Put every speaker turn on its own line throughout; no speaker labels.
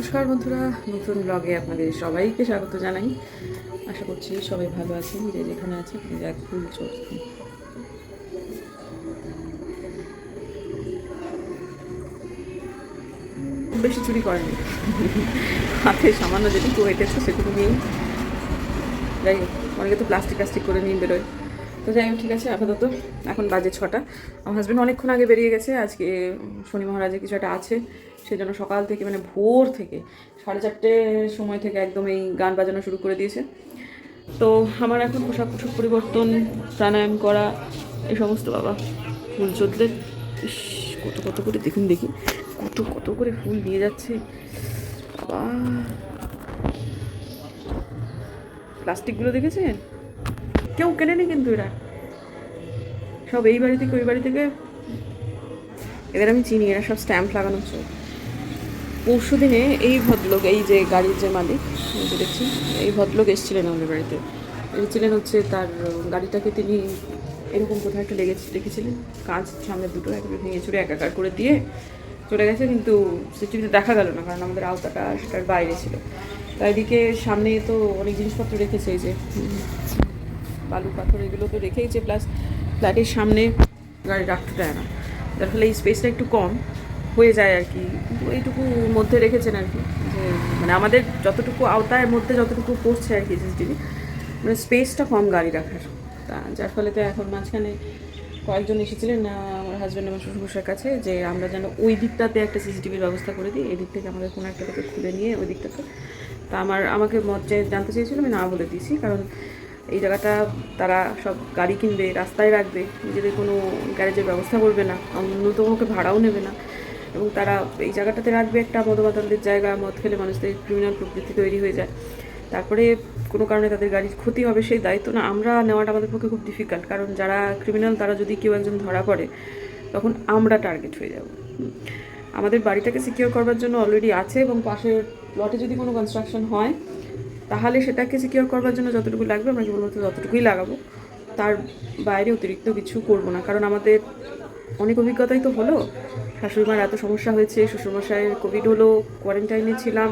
নমস্কার বন্ধুরা, নতুন ব্লগে আপনাদের সবাইকে স্বাগত জানাই। আশা করছি সবাই ভালো আছেন, যে যেখানে আছে এক ফুল চলছে। বেশি চুরি করেনি। হাতে সামান্য যেটুকু হেঁটেছে সেটুকু নিয়েই। যাই অনেকে তো প্লাস্টিক প্লাস্টিক করে নিয়ে বেরোয়। তো যাই হোক, ঠিক আছে, আপাতত এখন বাজে ছটা। আমার হাজব্যান্ড অনেকক্ষণ আগে বেরিয়ে গেছে, আজকে শনি মহারাজে কিছু একটা আছে। সেই জন্য সকাল থেকে মানে ভোর থেকে সাড়ে চারটে সময় থেকে একদম এই গান বাজানো শুরু করে দিয়েছে। তো আমার এখন পোশাক পোশাক পরিবর্তন প্রাণায়াম করা এই সমস্ত বাবা ফুল চলতে ইস, কত কত করে দেখুন দেখি। কত কত করে ফুল নিয়ে যাচ্ছে। বাবা। প্লাস্টিকগুলো দেখেছেন? কেউ কেনেনি কিন্তু এরা। সব এই বাড়ি থেকে ওই বাড়ি থেকে। এদের আমি চিনি এরা সব স্ট্যাম্প লাগানো চোখ পরশু দিনে এই ভদ্রলোক, এই যে গাড়ির যে মালিক যে দেখছি এই ভদ্রলোক এসেছিলেন আমাদের বাড়িতে। এসেছিলেন হচ্ছে তার গাড়িটাকে তিনি এরকম কোথাও একটা লেগে রেখেছিলেন কাঁচ সামনে দুটো, একেবারে ভেঙে চুরে একাকার করে দিয়ে চলে গেছে, কিন্তু সিটিভিতে দেখা গেল না, কারণ আমাদের আওতাটা সেটার বাইরে ছিল। তাই এদিকে সামনে তো অনেক জিনিসপত্র রেখেছে যে, বালু, পাথর, এগুলো তো রেখেইছে, প্লাস ফ্ল্যাটের সামনে গাড়ি রাখতে দেয় না যার ফলে এই স্পেসটা একটু কম। হয়ে যায় আর কি। এইটুকু মধ্যে রেখেছেন আর কি। যে মানে আমাদের যতটুকু আওতার মধ্যে যতটুকু পড়ছে আর কি সিসিটিভি মানে স্পেসটা কম গাড়ি রাখার। তা যার ফলে তো এখন মাঝখানে কয়েকজন এসেছিলেন আমার হাজব্যান্ড আমার শ্বশুরমশার কাছে, যে আমরা যেন ওই দিকটাতে একটা সিসিটিভির ব্যবস্থা করে দিই এই দিক থেকে আমাদের কোনো একটা থেকে খুলে নিয়ে ওই দিকটাতে। তা আমার, আমাকে মত জানতে চেয়েছিল, আমি না বলে দিয়েছি, কারণ এই জায়গাটা তারা সব গাড়ি কিনবে, রাস্তায় রাখবে, নিজেদের কোনো গ্যারেজের ব্যবস্থা করবে না ন্যূনতম ওকে ভাড়াও নেবে না। এবং তারা এই জায়গাটাতে রাখবে একটা মদবাদলদের জায়গা, মদ খেলে মানুষদের ক্রিমিনাল প্রকৃতি তৈরি হয়ে যায়। তারপরে কোনো কারণে তাদের গাড়ির ক্ষতি হবে সেই দায়িত্ব না, আমরা নেওয়াটা আমাদের পক্ষে খুব ডিফিকাল্ট কারণ যারা ক্রিমিনাল তারা যদি কেউ একজন ধরা পড়ে, তখন আমরা টার্গেট হয়ে যাব। আমাদের বাড়িটাকে সিকিওর করবার জন্য অলরেডি আছে এবং পাশের প্লটে যদি কোনো কনস্ট্রাকশন হয়, তাহলে সেটাকে সিকিওর করবার জন্য যতটুকু লাগবে আমরা কেবলমাত্র ততটুকুই লাগাবো। তার বাইরে অতিরিক্ত কিছু করব না, কারণ আমাদের অনেক অভিজ্ঞতাই তো হলো। শাশুড়িমার এত সমস্যা হয়েছে শ্বশুরমশাইয়ের কোভিড হলো কোয়ারেন্টাইনে ছিলাম,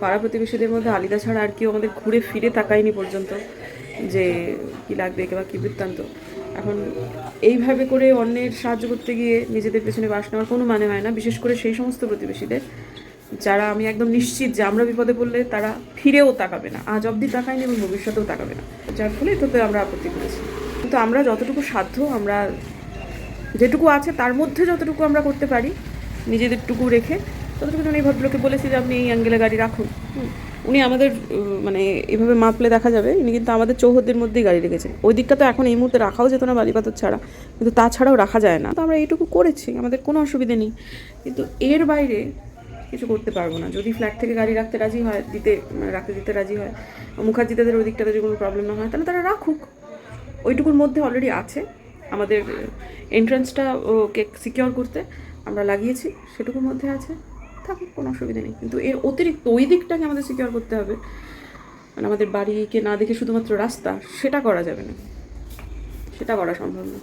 পাড়া প্রতিবেশীদের মধ্যে আলিদা ছাড়া আর কেউ আমাদের ঘুরে ফিরে তাকায়নি পর্যন্ত যে কি লাগবে কিংবা কী বৃত্তান্ত। এখন এইভাবে করে অন্যের সাহায্য করতে গিয়ে নিজেদের পেছনে বাস নেওয়ার কোনো মানে হয় না, বিশেষ করে সেই সমস্ত প্রতিবেশীদের। যারা আমি একদম নিশ্চিত যে আমরা বিপদে পড়লে তারা ফিরেও তাকাবে না, আজ অবধি তাকায়নি এবং ভবিষ্যতেও তাকাবে না। যার ফলে এটাতে আমরা আপত্তি করেছি। কিন্তু আমরা যতটুকু সাধ্য আমরা যেটুকু আছে তার মধ্যে যতটুকু আমরা করতে পারি, নিজেদেরটুকু রেখে, ততটুকু যেন এই ভদ্রলোককে বলেছি যে আপনি এই অ্যাঙ্গেলে গাড়ি রাখুন। উনি আমাদের মানে এভাবে মাপলে দেখা যাবে উনি কিন্তু আমাদের চৌহদ্দের মধ্যেই গাড়ি রেখেছেন। ওই দিকটা তো এখন এই মুহূর্তে রাখাও যেত না বালিপাথর ছাড়া, কিন্তু তাছাড়াও রাখা যায় না। তো আমরা এইটুকু করেছি, আমাদের কোনো অসুবিধে নেই। কিন্তু এর বাইরে কিছু করতে পারব না। যদি ফ্ল্যাট থেকে গাড়ি রাখতে রাজি হয়, দিতে, রাখতে দিতে রাজি হয় মুখার্জিদের ওই দিকটাতে যদি কোনো প্রবলেম না হয়, তাহলে তারা রাখুক। ওইটুকুর মধ্যে অলরেডি আছে। আমাদের এন্ট্রান্সটা ওকে সিকিওর করতে আমরা লাগিয়েছি, সেটুকুর মধ্যে আছে। থাকুক, কোনো অসুবিধা নেই। কিন্তু এর অতিরিক্ত ওই দিকটাকে আমাদের সিকিওর করতে হবে। মানে আমাদের বাড়িকে না দেখে শুধুমাত্র রাস্তা, সেটা করা যাবে না। সেটা করা সম্ভব না।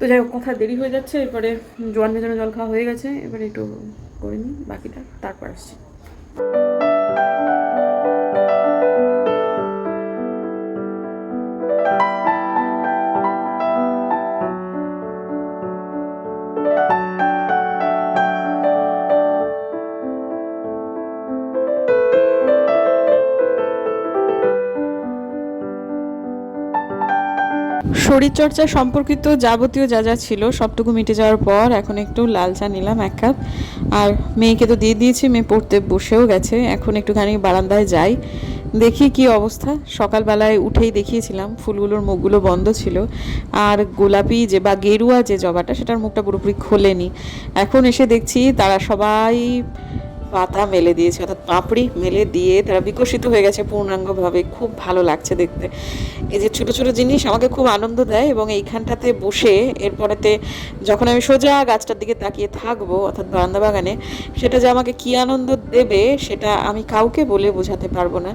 তো যাই হোক, কথা দেরি হয়ে যাচ্ছে, এরপরে জোয়ান ভেজানো জল খাওয়া হয়ে গেছে। এবারে একটু করে নিই, বাকিটা তারপর আসছি। শরীরচর্চা সম্পর্কিত যাবতীয় যা যা ছিল সবটুকু মিটে যাওয়ার পর এখন একটু লাল চা নিলাম এক কাপ। আর মেয়েকে তো দিয়ে দিয়েছি, মেয়ে পড়তে বসেও গেছে। এখন একটুখানি বারান্দায় যাই, দেখি কি অবস্থা। সকালবেলায় উঠেই দেখিয়েছিলাম, ফুলগুলোর মুখগুলো বন্ধ ছিল। আর গোলাপি যে বা গেরুয়া যে জবাটা, সেটার মুখটা পুরোপুরি খোলেনি। এখন এসে দেখছি তারা সবাই পাতা মেলে দিয়েছে, অর্থাৎ পাপড়ি মেলে দিয়ে তারা বিকশিত হয়ে গেছে পূর্ণাঙ্গভাবে। খুব ভালো লাগছে দেখতে। এই যে ছোটো ছোটো জিনিস আমাকে খুব আনন্দ দেয় এবং এইখানটাতে বসে এরপরেতে যখন আমি সোজা গাছটার দিকে তাকিয়ে থাকব, অর্থাৎ বারান্দা বাগানে, সেটা যে আমাকে কি আনন্দ দেবে সেটা আমি কাউকে বলে বোঝাতে পারব না।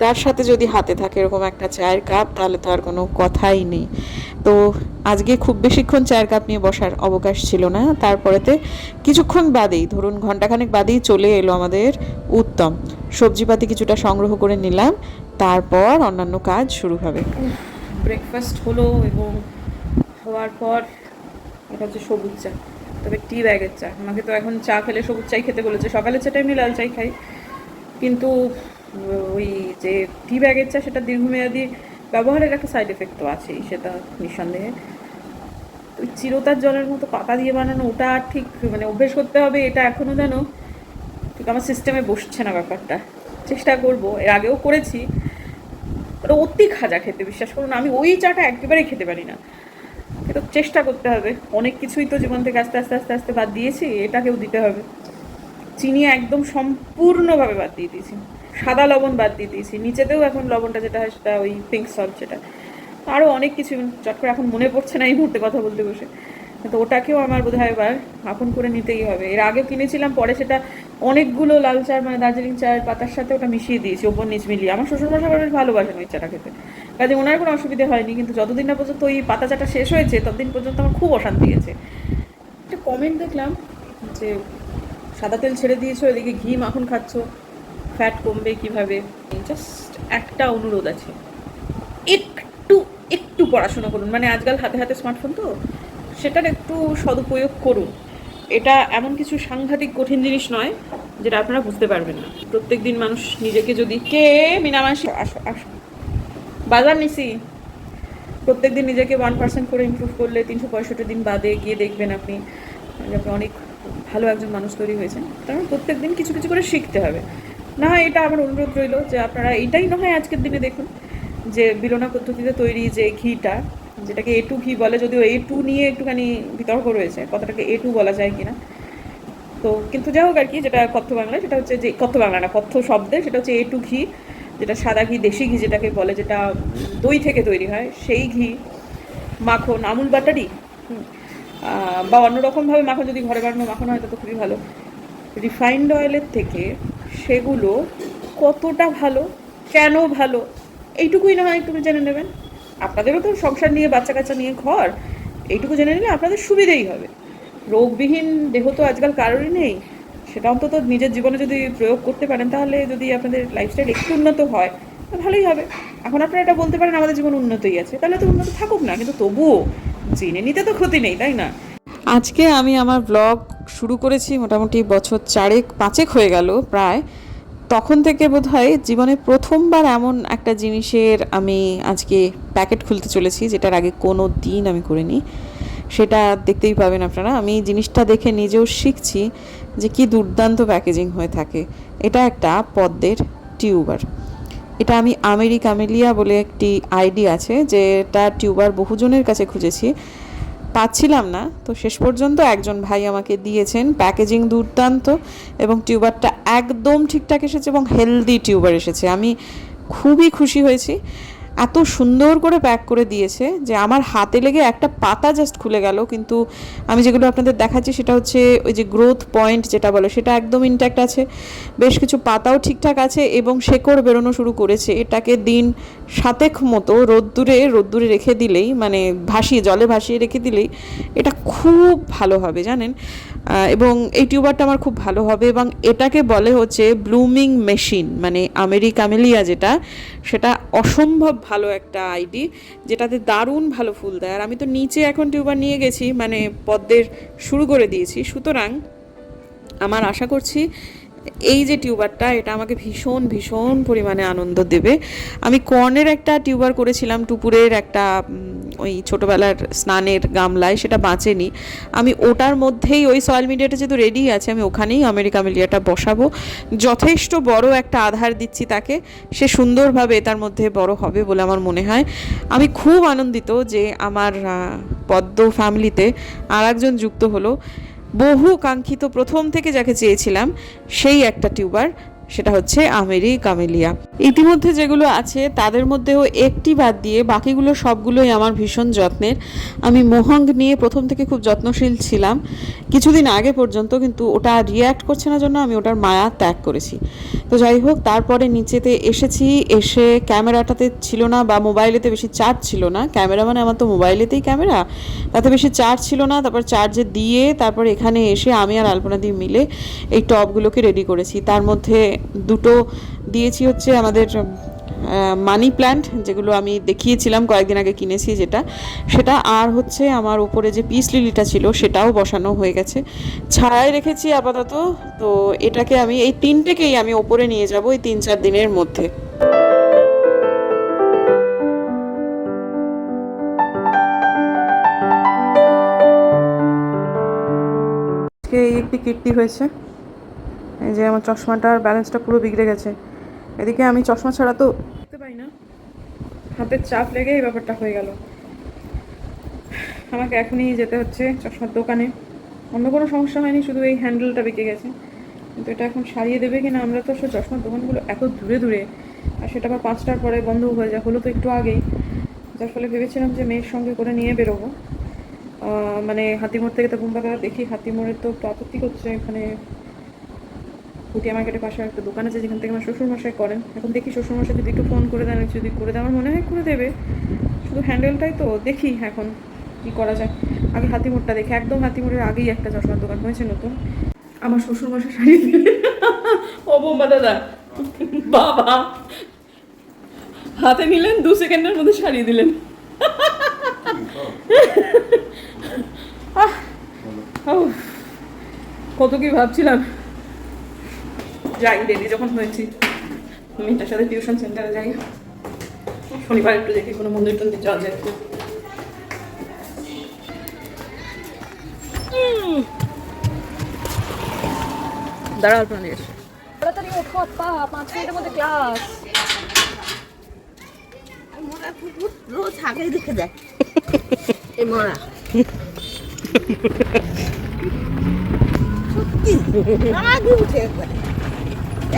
তার সাথে যদি হাতে থাকে এরকম একটা চায়ের কাপ, তাহলে তো আর কোনো কথাই নেই। তো
আজকে খুব বেশিক্ষণ চায়ের কাপ নিয়ে বসার অবকাশ ছিল না। তারপরেতে কিছুক্ষণ বাদেই, ধরুন ঘন্টাখানেক বাদেই চলে এলো আমাদের উত্তম। সবজিপাতি কিছুটা সংগ্রহ করে নিলাম, তারপর অন্যান্য কাজ শুরু হবে।
ব্রেকফাস্ট হলো এবং হওয়ার পর এটা হচ্ছে সবুজ চা, তবে টি ব্যাগের চা। আমাকে তো এখন চা খেলে সবুজ চাই খেতে বলেছে। সকালের চাটা এমনি লাল চাই খাই। কিন্তু ওই যে টি ব্যাগের চা সেটা দীর্ঘমেয়াদী ব্যবহারের একটা সাইড এফেক্ট তো আছেই, সেটা নিঃসন্দেহে। ওই চিরতার জলের মতো পাতা দিয়ে বানানো, ওটা ঠিক মানে অভ্যেস করতে হবে, এটা এখনও যেন ঠিক আমার সিস্টেমে বসছে না ব্যাপারটা। চেষ্টা করব। এর আগেও করেছি। অতি খাজা খেতে, বিশ্বাস করুন। আমি ওই চাটা একেবারেই খেতে পারি না। কিন্তু চেষ্টা করতে হবে। অনেক কিছুই তো জীবন থেকে আস্তে আস্তে আস্তে আস্তে বাদ দিয়েছি। এটাকেও দিতে হবে। চিনি একদম সম্পূর্ণভাবে বাদ দিয়ে দিয়েছি। সাদা লবণ বাদ দিয়ে দিয়েছি। নিচেতেও এখন লবণটা যেটা হয় সেটা ওই পিঙ্ক সল্ট যেটা। আরও অনেক কিছু চট করে এখন মনে পড়ছে না এই মুহূর্তে কথা বলতে বসে। তো ওটাকেও আমার বোধ হয় এবার আপন করে নিতেই হবে। এর আগে কিনেছিলাম, পরে সেটা অনেকগুলো লাল চার মানে দার্জিলিং চায়ের পাতার সাথে ওটা মিশিয়ে দিয়েছি, ওপর নিচ মিলিয়ে। আমার শ্বশুরমশাই বেশ ভালোবাসেন ওই চাটা খেতে। কাজে ওনার কোনো অসুবিধা হয়নি, কিন্তু যতদিন না পর্যন্ত ওই পাতা চাটা শেষ হয়েছে, ততদিন পর্যন্ত আমার খুব অশান্তি গেছে একটা কমেন্ট দেখলাম যে সাদা তেল ছেড়ে দিয়েছ, এদিকে ঘি মাখন খাচ্ছ ফ্যাট কমবে কীভাবে? জাস্ট একটা অনুরোধ আছে। একটু একটু পড়াশোনা করুন। মানে আজকাল হাতে হাতে স্মার্টফোন তো। সেটার একটু সদুপয়োগ করুন। এটা এমন কিছু সাংঘাতিক কঠিন জিনিস নয়, যেটা আপনারা বুঝতে পারবেন না। প্রত্যেক দিন মানুষ নিজেকে যদি কে মিনামাসি, আসো আসো, বাজার নিছি। প্রত্যেকদিন নিজেকে ওয়ান পার্সেন্ট করে ইমপ্রুভ করলে তিনশো পঁয়ষট্টি দিন বাদে গিয়ে দেখবেন আপনি আপনি অনেক ভালো একজন মানুষ তৈরি হয়েছেন। কারণ প্রত্যেক দিন কিছু কিছু করে শিখতে হবে। না হয় এটা আমার অনুরোধ রইল যে আপনারা এইটাই না হয় আজকের দিনে দেখুন, যে বিলোনা পদ্ধতিতে তৈরি যে ঘিটা যেটাকে এ টু ঘি বলে, যদিও এ টু নিয়ে একটুখানি বিতর্ক রয়েছে, কথাটাকে এ টু বলা যায় কিনা। তো কিন্তু যাই হোক আর কি, যেটা কথ্য বাংলা, সেটা হচ্ছে যে, কথ্য বাংলা না, কথ্য শব্দে সেটা হচ্ছে এ টু ঘি, যেটা সাদা ঘি, দেশি ঘি যেটাকে বলে, যেটা দই থেকে তৈরি হয়, সেই ঘি, মাখন, আমুল বাটারি বা অন্যরকমভাবে মাখন যদি ঘরে বানানো মাখন হয়, তো খুবই ভালো। রিফাইন্ড অয়েলের থেকে সেগুলো কতটা ভালো, কেন ভালো, এইটুকুই না হয় একটু জেনে নেবেন। আপনাদেরও তো সংসার নিয়ে বাচ্চা কাচ্চা নিয়ে ঘর, এইটুকু জেনে নিলে আপনাদের সুবিধেই হবে। রোগবিহীন দেহ তো আজকাল কারোরই নেই। সেটা অন্তত নিজের জীবনে যদি প্রয়োগ করতে পারেন, তাহলে যদি আপনাদের লাইফস্টাইল একটু উন্নত হয়, তো ভালোই হবে। এখন আপনারা এটা বলতে পারেন, আমাদের জীবন উন্নতই আছে। তাহলে তো উন্নত থাকুক না, কিন্তু তবুও জেনে নিতে তো ক্ষতি নেই, তাই না?
আজকে আমি আমার ব্লগ শুরু করেছি, মোটামুটি বছর চারেক, পাঁচেক হয়ে গেল প্রায়। তখন থেকে বোধ হয় জীবনে প্রথমবার এমন একটা জিনিসের আমি আজকে প্যাকেট খুলতে চলেছি, যেটার আগে কোনো দিন আমি করিনি। সেটা দেখতেই পাবেন আপনারা। আমি জিনিসটা দেখে নিজেও শিখছি যে কি দুর্দান্ত প্যাকেজিং হয়ে থাকে। এটা একটা পদ্মের টিউবার। এটা আমি আমেরি কামেলিয়া বলে একটি আইডি আছে, যেটা টিউবার বহুজনের কাছে খুঁজেছি। পাচ্ছিলাম না। তো শেষ পর্যন্ত একজন ভাই আমাকে দিয়েছেন প্যাকেজিং দুর্দান্ত এবং টিউবারটা একদম ঠিকঠাক এসেছে এবং হেলদি টিউবার এসেছে। আমি খুবই খুশি হয়েছি। এত সুন্দর করে প্যাক করে দিয়েছে যে আমার হাতে লেগে একটা পাতা জাস্ট খুলে গেল। কিন্তু আমি যেগুলো আপনাদের দেখাচ্ছি সেটা হচ্ছে ওই যে গ্রোথ পয়েন্ট যেটা বলে, সেটা একদম ইনট্যাক্ট আছে। বেশ কিছু পাতাও ঠিকঠাক আছে এবং শেকড় বেরোনো শুরু করেছে। এটাকে দিন সাতেক মতো রোদ্দুরে রোদ্দুরে রেখে দিলেই মানে ভাসিয়ে, জলে ভাসিয়ে রেখে দিলেই এটা খুব ভালো হবে, জানেন? এবং এই টিউবারটা আমার খুব ভালো হবে এবং এটাকে বলে হচ্ছে ব্লুমিং মেশিন মানে আমেরিকামেলিয়া যেটা, সেটা অসম্ভব ভালো একটা আইডি, যেটাতে দারুণ ভালো ফুল দেয়। আর আমি তো নিচে এখন টিউবার নিয়ে গেছি মানে পদ্মের শুরু করে দিয়েছি। সুতরাং আমার আশা করছি এই যে টিউবারটা, এটা আমাকে ভীষণ ভীষণ পরিমাণে আনন্দ দেবে। আমি কর্নের একটা টিউবার করেছিলাম, টুপুরের একটা ওই ছোটোবেলার স্নানের গামলায় সেটা বাঁচেনি। আমি ওটার মধ্যেই ওই সয়েল মিডিয়াটা যেহেতু রেডি আছে, আমি ওখানেই আমেরিকা মিলিয়াটা বসাবো। যথেষ্ট বড় একটা আধার দিচ্ছি তাকে। সে সুন্দরভাবে তার মধ্যে বড় হবে বলে আমার মনে হয়। আমি খুব আনন্দিত যে আমার পদ্ম ফ্যামিলিতে আর একজন যুক্ত হলো। বহু কাঙ্ক্ষিত প্রথম থেকে যাকে চেয়েছিলাম, সেই একটা টিউবার সেটা হচ্ছে আমেরি কামেলিয়া ইতিমধ্যে যেগুলো আছে, তাদের মধ্যেও একটি বাদ দিয়ে বাকিগুলো সবগুলোই আমার ভীষণ যত্নের। আমি মোহঙ্গ নিয়ে প্রথম থেকে খুব যত্নশীল ছিলাম। কিছুদিন আগে পর্যন্ত কিন্তু ওটা রিয়্যাক্ট করছে না জন্য আমি ওটার মায়া ত্যাগ করেছি। তো যাই হোক, তারপরে নিচেতে এসেছি, এসে ক্যামেরাটাতে ছিল না বা মোবাইলেতে বেশি চার্জ ছিল না। ক্যামেরা মানে আমার তো মোবাইলেতেই ক্যামেরা। তাতে বেশি চার্জ ছিল না, তারপর চার্জে দিয়ে তারপর এখানে এসে আমি আর আলপনা দিয়ে মিলে এই টবগুলোকে রেডি করেছি। তার মধ্যে দুটো দিয়েছি হচ্ছে আমাদের মানি প্ল্যান্ট যেগুলো আমি দেখিয়েছিলাম কয়েকদিন আগে কিনেছি যেটা, সেটা আর হচ্ছে আমার উপরে যে পিস লিলিটা ছিল সেটাও বসানো হয়ে গেছে। ছায়ায় রেখেছি আপাতত, তো এটাকে আমি, এই তিনটেকেই আমি ওপরে নিয়ে যাব এই তিন চার দিনের মধ্যে।
এই একটি কীর্তি হয়েছে, এই যে আমার চশমাটার ব্যালেন্সটা পুরো বিগড়ে গেছে। এদিকে আমি চশমা ছাড়া তো দেখতে পাই না। হাতের চাপ লেগে এই ব্যাপারটা হয়ে গেল। আমাকে এখনই যেতে হচ্ছে চশমার দোকানে। অন্য কোনো সমস্যা হয়নি, শুধু এই হ্যান্ডেলটা বেঁকে গেছে। কিন্তু এটা এখন সারিয়ে দেবে কিনা, আমরা তো সে চশমার দোকানগুলো এত দূরে দূরে, আর সেটা আবার পাঁচটার পরে বন্ধ হয়ে যায়, হলো তো একটু আগেই। যার ফলে ভেবেছিলাম যে মেয়ের সঙ্গে করে নিয়ে বেরোবো। মানে হাতিমোড় থেকে তো বুম্বাকা দেখি, হাতিমোড়ের তো একটু আপত্তি করছে, এখানে পুটিয়া মার্কেটের পাশে একটা দোকান আছে যেখান থেকে আমার শ্বশুরমশাই করেন। এখন দেখি শ্বশুরমশাই যদি একটু ফোন করে দেন, যদি করে দেয় আমার মনে হয় করে দেবে। শুধু হ্যান্ডেলটাই তো, দেখি এখন কি করা যায়। আগে হাতিমোড়টা দেখি, একদম হাতিমোড়ের আগেই একটা চশমার দোকান হয়েছে নতুন। আমার শ্বশুরমশাই শাড়ি দিলেন ও বোম্বা দাদা, বাবা। হাতে নিলেন, দু সেকেন্ডের মধ্যে সারিয়ে দিলেন। কত কি ভাবছিলাম। যাই রেডি যখন হয়েছি মেয়েটার সাথে টিউশন সেন্টারে যাই। শনিবার একটু দেখি কোনো মন্দির টন্দির যাওয়া যায় একটু। দাঁড়া অল্প নিয়ে এসো।
তাড়াতাড়ি ওঠো আপা পাঁচ মিনিটের মধ্যে ক্লাস
মরা কুকুর রোজ আগে দেখে যায় এই মরা। সত্যি? আগে উঠে একবারে।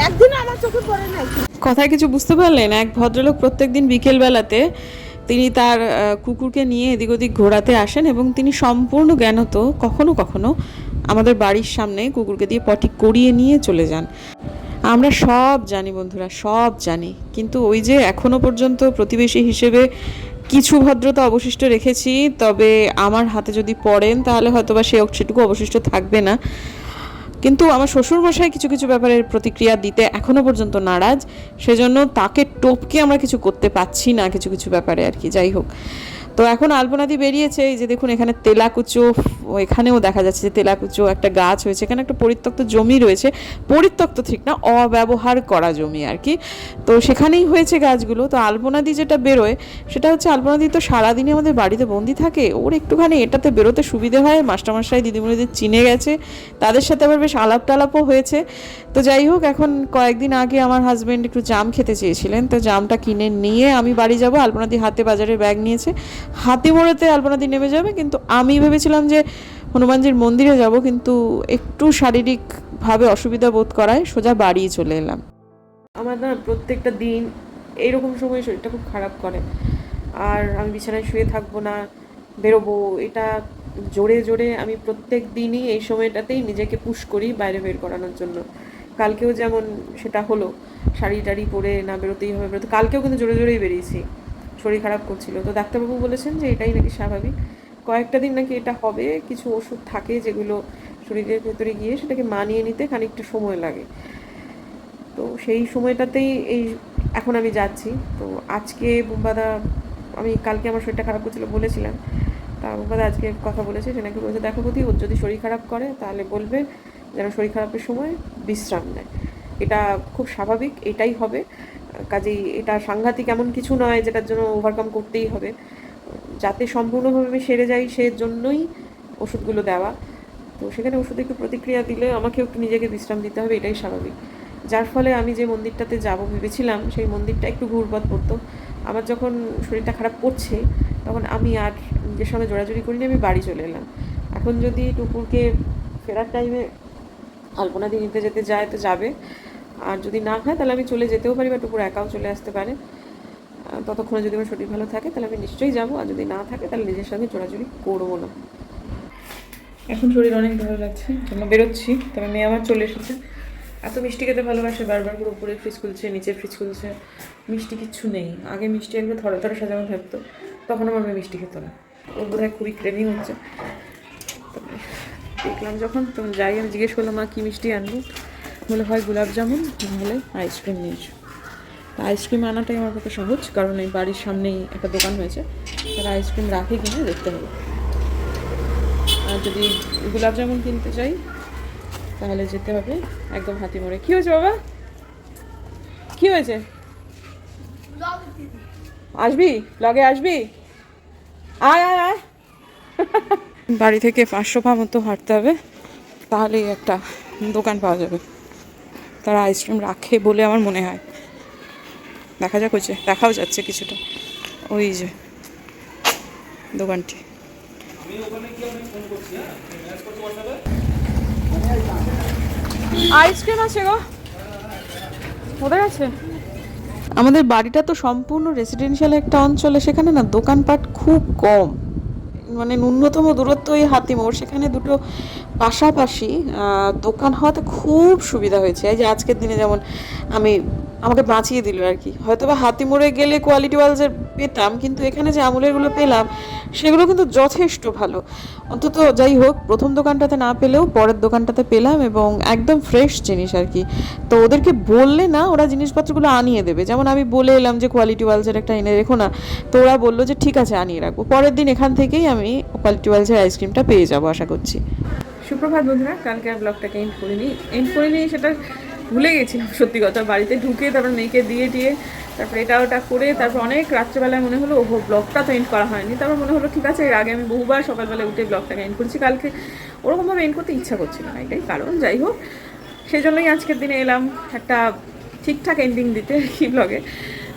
একদিন আমার চোখে পড়ে না
কথায় কিছু বুঝতে পারলেন? এক ভদ্রলোক প্রত্যেকদিন বিকেলবেলাতে তিনি তার কুকুরকে নিয়ে এদিক ওদিক ঘোরাতে আসেন এবং তিনি সম্পূর্ণ জ্ঞানত কখনো কখনো আমাদের বাড়ির সামনে কুকুরকে দিয়ে পটি করিয়ে নিয়ে চলে যান। আমরা সব জানি বন্ধুরা, সব জানি। কিন্তু ওই যে এখনও পর্যন্ত প্রতিবেশী হিসেবে কিছু ভদ্রতা অবশিষ্ট রেখেছি, তবে আমার হাতে যদি পড়েন তাহলে হয়তো বা সে সেটুকু অবশিষ্ট থাকবে না। কিন্তু আমার শ্বশুরমশাই কিছু কিছু ব্যাপারের প্রতিক্রিয়া দিতে এখনও পর্যন্ত নারাজ, সেজন্য তাকে টোপকে আমরা কিছু করতে পারছি না কিছু কিছু ব্যাপারে আর কি, যাই হোক। তো এখন আলপনাদি বেরিয়েছে, এই যে দেখুন এখানে তেলাকুচো, এখানেও দেখা যাচ্ছে যে তেলাকুচো একটা গাছ হয়েছে, এখানে একটা পরিত্যক্ত জমি রয়েছে, পরিত্যক্ত ঠিক না, অব্যবহার করা জমি আর কি। তো সেখানেই হয়েছে গাছগুলো, তো আলপনাদি যেটা বেরোয়, সেটা হচ্ছে আলপনাদি তো সারাদিনই আমাদের বাড়িতে বন্দি থাকে, ওর একটুখানি এটাতে বেরোতে সুবিধে হয়, মাস্টারমশাই, দিদিমণিদের চিনে গেছে, তাদের সাথে আবার বেশ আলাপ টালাপও হয়েছে। তো যাই হোক, এখন কয়েকদিন আগে আমার হাজব্যান্ড একটু জাম খেতে চেয়েছিলেন, তো জামটা কিনে নিয়ে আমি বাড়ি যাব আলপনাদি হাতে বাজারে ব্যাগ নিয়েছে হাতি মোড়েতে আলপনাদি নেমে যাবে, কিন্তু আমি ভেবেছিলাম যে হনুমানজির মন্দিরে যাব, কিন্তু একটু শারীরিকভাবে অসুবিধা বোধ করায় সোজা বাড়ি চলে এলাম।
আমার না প্রত্যেকটা দিন এইরকম সময় শরীরটা খুব খারাপ করে। আর আমি বিছানায় শুয়ে থাকব না, বেরোবো, এটা জোরে জোরে আমি প্রত্যেক দিনই এই সময়টাতেই নিজেকে পুশ করি বাইরে বের করানোর জন্য। কালকেও যেমন সেটা হলো শাড়ি টাড়ি পরে না বেরোতেই হবে বেরোতে কালকেও কিন্তু জোরে জোরেই বেরিয়েছি। শরীর খারাপ করছিল। তো ডাক্তারবাবু বলেছেন যে এটাই নাকি স্বাভাবিক। কয়েকটা দিন নাকি এটা হবে, কিছু ওষুধ থাকে যেগুলো শরীরের ভেতরে গিয়ে সেটাকে মানিয়ে নিতে খানিকটা সময় লাগে। তো সেই সময়টাতেই এই এখন আমি যাচ্ছি। তো আজকে বুম্বাদা, আমি কালকে আমার শরীরটা খারাপ করছিল বলেছিলাম। তা বুম্বাদা আজকে কথা বলেছে সে নাকি বলেছে, দেখো প্রতি ওর যদি শরীর খারাপ করে তাহলে বলবে যেন শরীর খারাপের সময় বিশ্রাম নেয়। এটা খুব স্বাভাবিক, এটাই হবে। কাজেই এটা সাংঘাতিক এমন কিছু নয় যেটার জন্য ওভারকাম করতেই হবে। যাতে সম্পূর্ণভাবে আমি সেরে যাই সে জন্যই ওষুধগুলো দেওয়া। তো সেখানে ওষুধে একটু প্রতিক্রিয়া দিলে আমাকেও একটু নিজেকে বিশ্রাম দিতে হবে, এটাই স্বাভাবিক। যার ফলে আমি যে মন্দিরটাতে যাব ভেবেছিলাম, সেই মন্দিরটা একটু ঘুরপথ পড়তো আমার যখন শরীরটা খারাপ করছে, তখন আমি আর নিজের সঙ্গে জোড়াজুড়ি করিনি, আমি বাড়ি চলে এলাম। এখন যদি টুকুরকে ফেরার টাইমে আলপনা দিয়ে নিতে যেতে যায়, তো যাবে। আর যদি না হয়, তাহলে আমি চলে যেতেও পারি বা টুকুর একাও চলে আসতে পারে। ততক্ষণে যদি আমার শরীর ভালো থাকে, তাহলে আমি নিশ্চয়ই যাব। আর যদি না থাকে, তাহলে নিজের সঙ্গে চোরাচুরি করব না। এখন শরীর অনেক ভালো লাগছে, জন্য বেরোচ্ছি, তবে মেয়ে আমার চলে এসেছে। এত মিষ্টি খেতে ভালোবাসে, বারবার করে উপরে ফ্রিজ খুলছে, নিচে ফ্রিজ খুলছে। মিষ্টি কিচ্ছু নেই। আগে মিষ্টি একবার থরে থরে সাজানো থাকতো, তখন আমার মেয়ে মিষ্টি খেত না। ওর বোধহয় খুবই ক্রেভিং হচ্ছে। দেখলাম যখন, তখন যাই, আমি জিজ্ঞেস করলাম, মা, কী মিষ্টি আনব? বলে হয় গোলাপ জামুন নাহলে আইসক্রিম নিয়ে নিয়েছো আইসক্রিম আনাটাই আমার পক্ষে সহজ, কারণ এই বাড়ির সামনেই একটা দোকান হয়েছে তারা আইসক্রিম রাখে কিনা দেখতে হবে। আর যদি গোলাপ জামুন কিনতে চাই, তাহলে যেতে হবে একদম হাতি মোড়ে। কী হয়েছে বাবা? কী হয়েছে? আসবি? ব্লগে আসবি? আয় আয় আয়। বাড়ি থেকে পাঁচশো পা মতো হাঁটতে হবে, তাহলেই একটা দোকান পাওয়া যাবে। তারা আইসক্রিম রাখে বলে আমার মনে হয়। দেখা যাক হচ্ছে দেখাও যাচ্ছে কিছুটা। ওই যে দোকানটি। আইসক্রিম আছে গো। কোথায় আছে?
আমাদের বাড়িটা তো সম্পূর্ণ রেসিডেন্সিয়াল একটা অঞ্চলে সেখানে না দোকানপাট খুব কম। মানে ন্যূনতম দূরত্ব এই হাতিমোড় সেখানে দুটো পাশাপাশি দোকান হওয়াতে খুব সুবিধা হয়েছে। এই যে আজকের দিনে যেমন আমি, আমাকে বাঁচিয়ে দিল আর কি। হয়তো বা হাতিমোড়ে গেলে কোয়ালিটি ওয়ালসের পেতাম, কিন্তু এখানে যে আমুলেরগুলো পেলাম সেগুলো কিন্তু যথেষ্ট ভালো। অন্তত যাই হোক, প্রথম দোকানটাতে না পেলেও পরের দোকানটাতে পেলাম এবং একদম ফ্রেশ জিনিস আর কি। তো ওদেরকে বললে না, ওরা জিনিসপত্রগুলো আনিয়ে দেবে। যেমন আমি বলে এলাম যে কোয়ালিটি ওয়ালসের একটা এনে রেখো না, তো ওরা বলল যে ঠিক আছে, আনিয়ে রাখব। পরের দিন এখান থেকেই আমি কোয়ালিটি ওয়ালসের আইসক্রিমটা পেয়ে যাব আশা করছি।
সুপ্রভাত বন্ধুরা, কালকে আর ব্লগটাকে এন্ড করিনি। এন্ড করিনি সেটা ভুলে গেছিলাম, সত্যি কথা। বাড়িতে ঢুকে তারপর মেয়েকে দিয়ে দিয়ে তারপর এটা ওটা করে তারপর অনেক রাত্রেবেলায় মনে হলো, ওহো ব্লগটা তো এন্ড করা হয়নি। তারপর মনে হলো, ঠিক আছে, এর আগে আমি বহুবার সকালবেলা উঠে ব্লগটাকে এন্ড করছি। কালকে ওরকমভাবে এন্ড করতে ইচ্ছা করছিল না, এটাই কারণ। যাই হোক সেই জন্যই আজকের দিনে এলাম একটা ঠিকঠাক এন্ডিং দিতে কি ব্লগে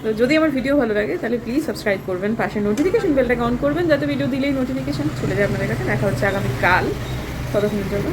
তো যদি আমার ভিডিও ভালো লাগে, তাহলে প্লিজ সাবস্ক্রাইব করবেন পাশে নোটিফিকেশন বেলটাকে অন করবেন, যাতে ভিডিও দিলেই নোটিফিকেশন চলে যায় আপনাদের কাছে। দেখা হচ্ছে আগামীকাল। ততক্ষণের জন্য